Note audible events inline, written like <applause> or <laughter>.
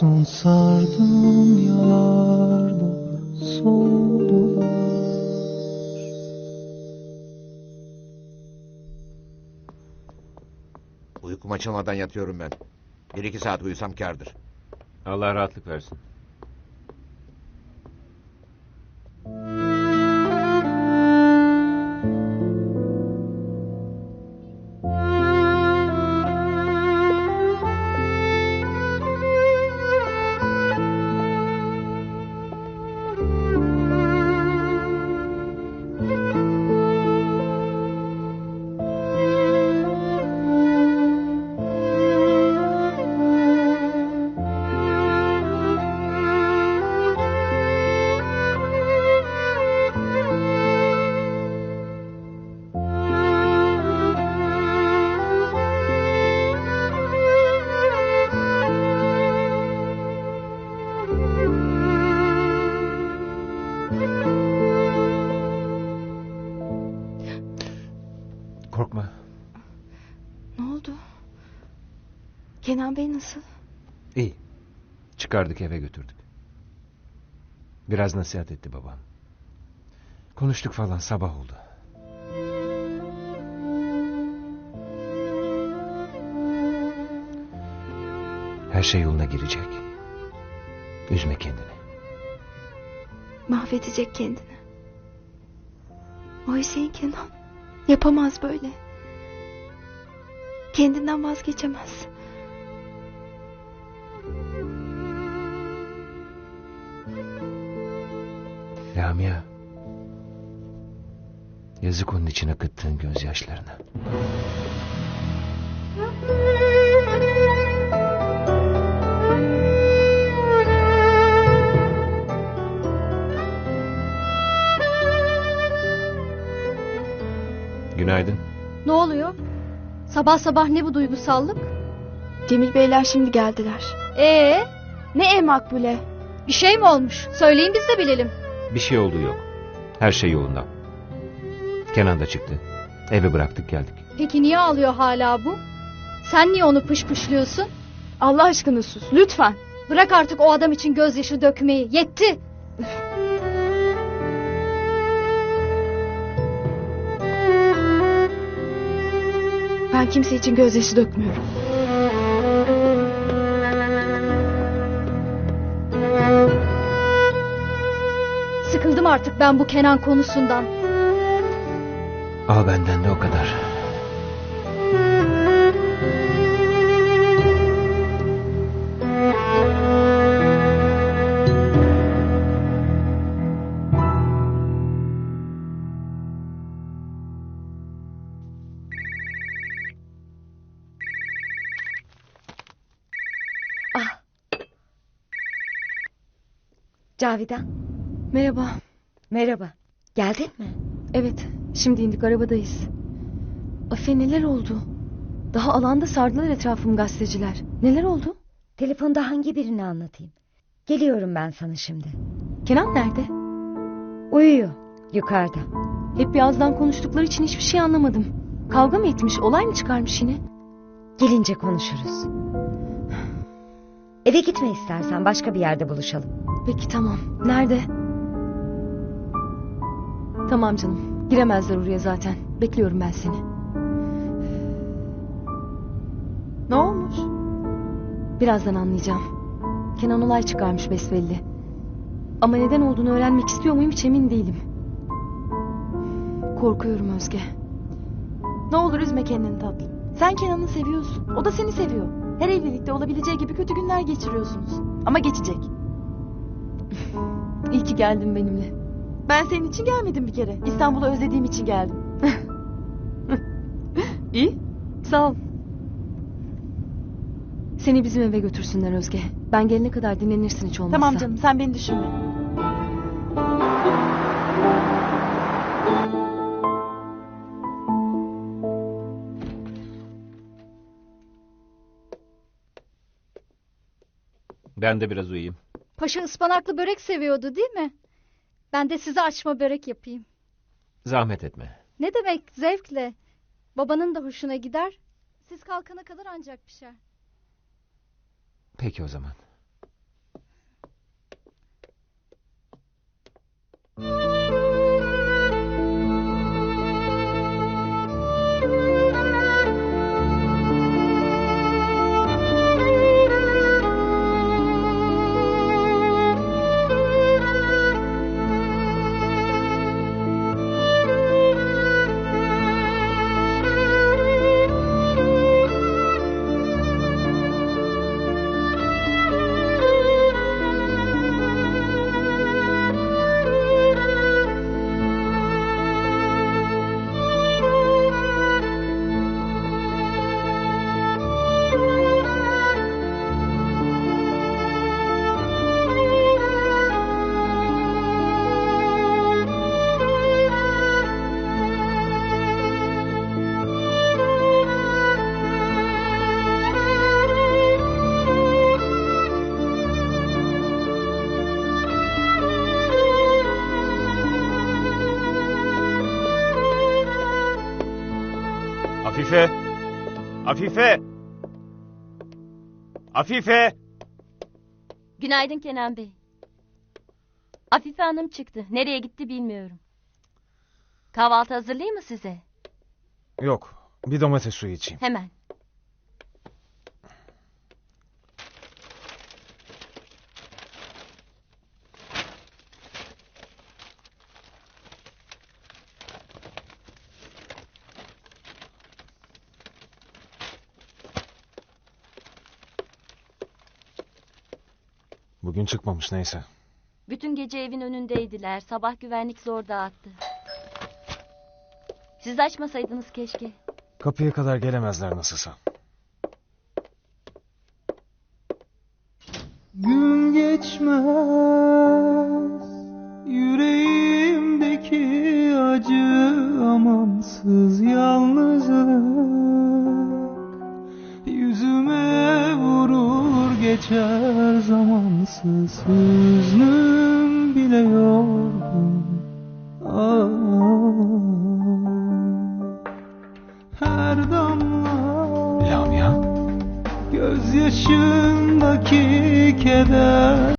Son sardım yalarda soldular. Uykum açılmadan yatıyorum ben. Bir iki saat uyusam kârdır. Allah rahatlık versin. Kenan Bey nasıl? İyi. Çıkardık eve götürdük. Biraz nasihat etti babam. Konuştuk falan sabah oldu. Her şey yoluna girecek. Üzme kendini. Mahvedecek kendini. O Hüseyin Kenan. Yapamaz böyle. Kendinden vazgeçemez. Lamia. Yazık onun için akıttığın gözyaşlarına. Günaydın. Ne oluyor? Sabah sabah ne bu duygusallık? Cemil Beyler şimdi geldiler. Ee, Ne e makbule. bir şey mi olmuş? Söyleyin biz de bilelim. Bir şey olduğu yok. Her şey yolunda. Kenan da çıktı. Eve bıraktık geldik. Peki niye ağlıyor hala bu? Sen niye onu pışpışlıyorsun? Allah aşkına sus lütfen. Bırak artık o adam için gözyaşı dökmeyi. Yetti. Ben kimse için gözyaşı dökmüyorum. Sıkıldım artık ben bu Kenan konusundan. Al benden de o kadar. Cavidan, Merhaba. merhaba. Geldin mi? Evet şimdi indik arabadayız. Afe neler oldu? Daha alanda sardılar etrafımı gazeteciler. Neler oldu? Telefonda hangi birini anlatayım? Geliyorum ben sana şimdi. Kenan nerede? Uyuyor, yukarıda. Hep birazdan konuştukları için hiçbir şey anlamadım. Kavga mı etmiş, olay mı çıkarmış yine? Gelince konuşuruz. Eve gitme istersen, başka bir yerde buluşalım. Peki tamam. Nerede? Tamam canım. Giremezler oraya zaten. Bekliyorum ben seni. Ne olmuş? Birazdan anlayacağım. Kenan olay çıkarmış besbelli. Ama neden olduğunu öğrenmek istiyor muyum hiç emin değilim. Korkuyorum Özge. Ne olur üzme kendini tatlım. Sen Kenan'ı seviyorsun. O da seni seviyor. Her evlilikte olabileceği gibi kötü günler geçiriyorsunuz. Ama geçecek. <laughs> İyi ki geldin benimle. Ben senin için gelmedim bir kere. İstanbul'u özlediğim için geldim. <laughs> İyi. Sağ ol. Seni bizim eve götürsünler Özge. Ben gelene kadar dinlenirsin hiç olmazsa. Tamam canım sen beni düşünme. Ben de biraz uyuyayım. Paşa ıspanaklı börek seviyordu değil mi? Ben de size açma börek yapayım. Zahmet etme. Ne demek zevkle. Babanın da hoşuna gider. Siz kalkana kadar ancak pişer. Peki o zaman. Afife! Afife! Afife! Günaydın Kenan Bey. Afife Hanım çıktı. Nereye gitti bilmiyorum. Kahvaltı hazırlayayım mı size? Yok. Bir domates suyu içeyim. Hemen. Bugün çıkmamış neyse. Bütün gece evin önündeydiler. Sabah güvenlik zor dağıttı. Siz açmasaydınız keşke. Kapıya kadar gelemezler nasılsa. Gün geçmez geçer zamansız Hüznüm bile yorgun Ah, Her damla Lamia. Gözyaşındaki keder